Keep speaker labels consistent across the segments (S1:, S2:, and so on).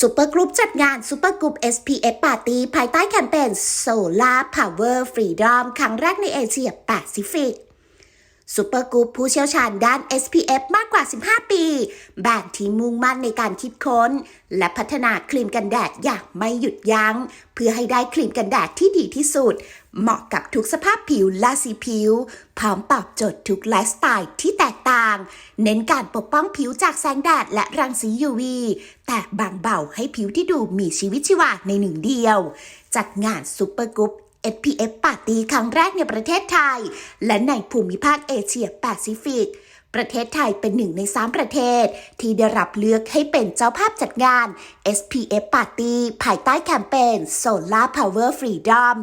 S1: ซูเปอร์กรุ๊ปจัดงานซูเปอร์กรุ๊ป SPF Party ภายใต้แคมเปญ Solar Power Freedom ครั้งแรกในเอเชียแปซิฟิก ซูเปอร์กรุ๊ปผู้เชี่ยวชาญด้าน SPF มากกว่า 15 ปี แบ่งทีมมุ่งมั่นในการคิดค้น และพัฒนาครีมกันแดดอย่างไม่หยุดยัง้ง เพื่อให้ได้ครีมกันแดดที่ดีที่สุด เหมาะกับทุกสภาพผิวและสีผิว พร้อมตอบโจทย์ทุกไลฟ์สไตล์ที่แตกต่าง เน้นการปกป้องผิวจากแสงแดดและรังสี UV แต่บางเบาให้ผิวที่ดูมีชีวิตชีวาในหนึ่งเดียว จัดงานซูเปอร์กรุ๊ป SPF ปาร์ตี้ครั้งแรกในประเทศไทย และในภูมิภาคเอเชียแปซิฟิก ประเทศไทยเป็นหนึ่งในสามประเทศ ที่ได้รับเลือกให้เป็นเจ้าภาพจัดงาน SPF Party ภายใต้แคมเปญ Solar Power Freedom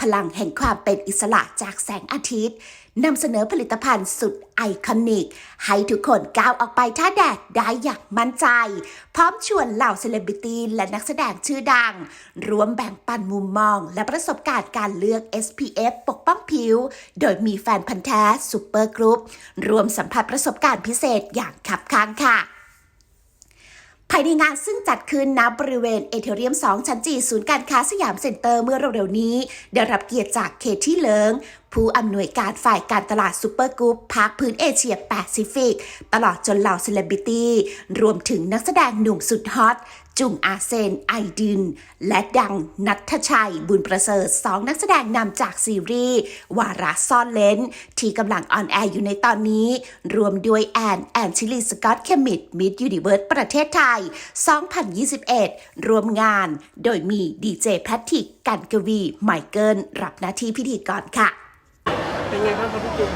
S1: พลังแห่งความเป็นอิสระจากแสงอาทิตย์นำเสนอผลิตภัณฑ์สุดไอคอนิก ให้ทุกคนก้าวออกไปท่าแดดได้อย่างมั่นใจ พร้อมชวนเหล่าเซเลบริตี้และนักแสดงชื่อดัง รวมแบ่งปันมุมมอง และประสบการณ์การเลือก SPF ปกป้องผิว โดยมีแฟนพันธ์แท้ซูเปอร์กรุ๊ปรวมสัมผัสประสบการณ์พิเศษอย่างขับค้างค่ะภายในงานซึ่งจัดขึ้นณบริเวณเอเทเรียม 2 ชั้นจีศูนย์การค้าสยามเซ็นเตอร์เมื่อเร็วๆนี้ ได้รับเกียรติจากเคที่เลิง ผู้อำนวยการฝ่ายการตลาดซูเปอร์กรุ๊ปภาคพื้นเอเชียแปซิฟิก ตลอดจนเหล่าเซเลบริตี้ รวมถึงนักแสดงหนุ่มสุดฮอตจุงอาเซน ไอดิน และดังนัทชัย บุญประเสริฐสองนักแสดงนำจากซีรีส์ วาระซ่อนเลน ที่กำลังออนแอร์อยู่ในตอนนี้ รวมด้วยแอน แอนชิลีสกอตเคมิดมิดยูนิเวิร์สประเทศไทย 2021 รวมงาน โดยมีดีเจแพทริก กันกวี ไมเคิลรับหน้าที่พิธีกรค่ะ
S2: เป็นไงบ้างครับพี่จุ๊บ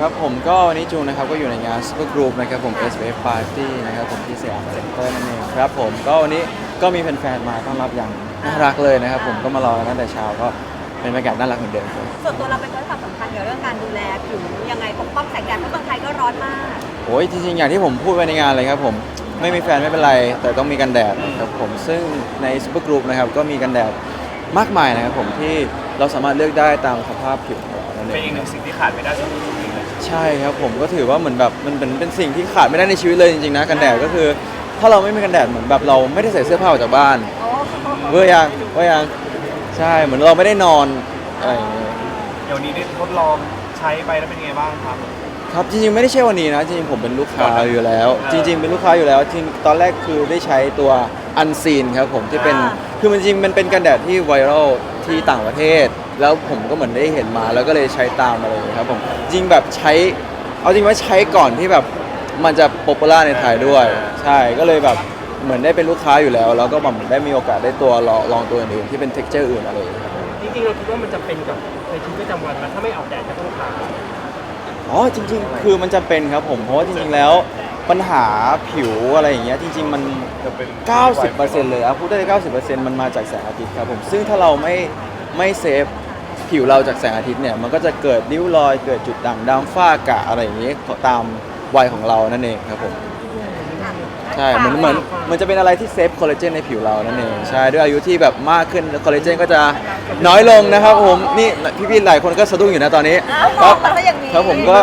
S3: ครับผมก็วันนี้จูนนะครับก็อยู่ในงาน Super Group นะครับผม SVF Party นะครับผมที่สยามเซ็นเตอร์นั่นเองครับผมก็วันนี้ก็มีแฟนๆมาต้อนรับอย่างน่ารักเลยนะครับผมก็มารอกันตั้งแต่เช้าก็เป็นบรรยากาศน่ารักเหมือนเดิมครับ
S4: ส่วนตัวเราเป็นคนให้ความสำคัญเกี่ยวกับเรื่องการดูแลผิวยังไงปกป้องแสงแดดเพราะเมืองไทยก็ร้อนมาก
S3: โอ้ยจริงๆอย่างที่ผมพูดไปในงานเลยครับผมไม่มีแฟนไม่เป็นไร แต่ต้องมีกันแดดครับผมซึ่งใน Super Group นะครับก็มีกันแดดมากมายนะครับผมที่เราสามารถเลือกได้ตามสภาพผิวของเรา นั่นเอ
S2: เป็น
S3: ง
S2: อีกหนึ่งสิ่งที่ขาดไม่ได้สำหรับผมเลย
S3: ใช่ครับผมก็ถือว่าเหมือนแบบมันเป็นเป็นสิ่งที่ขาดไม่ได้ในชีวิตเลยจริงๆนะกันแดดก็คือ ถ้าเราไม่มีกันแดดเหมือนแบบเราไม่ได้ใส่เสื้อผ้าออกจากบ้าน
S4: โอ้
S3: เมื่อยังเมื่อยังใช่เหมือนเราไม่ได้นอนอะไรอย่างเงี้ย
S2: เดี๋ยวนี้ได้ทดลองใช้ไปแล้วเป็นไงบ้างครับ
S3: ครับจริงๆไม่ได้ใช่วันนี้นะจริงๆผมเป็นลูกค้า
S2: ก่อนนะ
S3: อยู่แล้ว
S2: อ่า
S3: จริง ๆ เป็นลูกค้าอยู่แล้วที่ตอนแรกคือได้ใช้ตัวอันซีนครับผมที่เป็นคือมันจริงมันเป็นกันแดดที่ไวรัล ที่ต่างประเทศ แล้วผมก็เหมือนได้เห็นมาแล้วก็เลยใช้ตามมาเลยครับผมจริงแบบใช้เอาจริงว่าใช้ก่อนที่แบบมันจะป๊อปปูล่าในไทยด้วย ใช่ก็เลยแบบเหมือนได้เป็นลูกค้าอยู่แล้ว แล้วก็แบบเหมือนได้มีโอกาสได้ตัวลองลองตัวอื่นๆที่เป็นเท็กเจอร์อื่นอะไรอย่างเงี้ยครับ
S2: จริงๆเราคิดว่ามันจะเป็นกับในชีวิตประจำวันไหมถ้าไม่ออกแดดก็ต้องทา
S3: อ๋อจริง ๆ คือมันจำเป็นครับผมเพราะว่าจริงๆแล้ว ปัญหาผิวอะไรอย่างเงี้ยจริง ๆ มัน
S2: จะเป็น
S3: 90%เลยอะพูดได้เลย90%มันมาจากแสงอาทิตย์ครับผม ซึ่งถ้าเราไม่ไม่เซฟผิวเราจากแสงอาทิตย์เนี่ย มันก็จะเกิดริ้วรอยเกิดจุดด่างดำฝ้ากระอะไรอย่างเงี้ยตามวัยของเรานั่นเองครับผม ใช่เหมือนเหมือนมันจะเป็นอะไรที่เซฟคอลลาเจนในผิวเรานั่นเอง ใช่ด้วยอายุที่แบบมากขึ้นคอลลาเจนก็จะน้อยลงนะครับผม นี่พี่ๆหลายคนก็สะดุ้งอยู่นะตอนนี้
S4: อ้าวบอกมาซะอย่างนี้
S3: ครับผมก็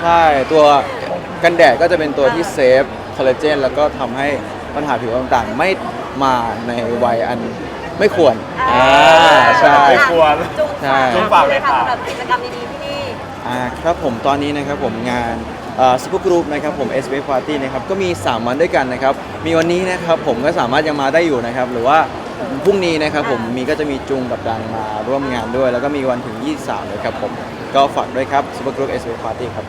S3: ใช่ตัว กันแดดก็จะเป็นตัวที่เซฟคอลลาเจนแล้วก็ทำให้ปัญหาผิวต่างๆ ไม่มาในวัยอันไม่ควรอ่าใช่
S2: ไม่ควร
S4: จุง
S3: ใช่
S4: จุงฝากเลยค่ะสำหรับกิจกรรมดีๆที่นี่
S3: อ่าครับผมตอนนี้นะครับผมงานซูเปอร์กรุ๊ปนะครับผม s b Party นะครับก็มี 3 วันด้วยกันนะครับมีวันนี้นะครับผมก็สามารถยังมาได้อยู่นะครับหรือว่าพรุ่งนี้นะครับผมมีก็จะมีจุงกับดังมาร่วมงานด้วย แล้วก็มีวันถึง 23เลยครับผมก็ฝากด้วยครับซูเปอร์กรุ๊ป s b Party ครับ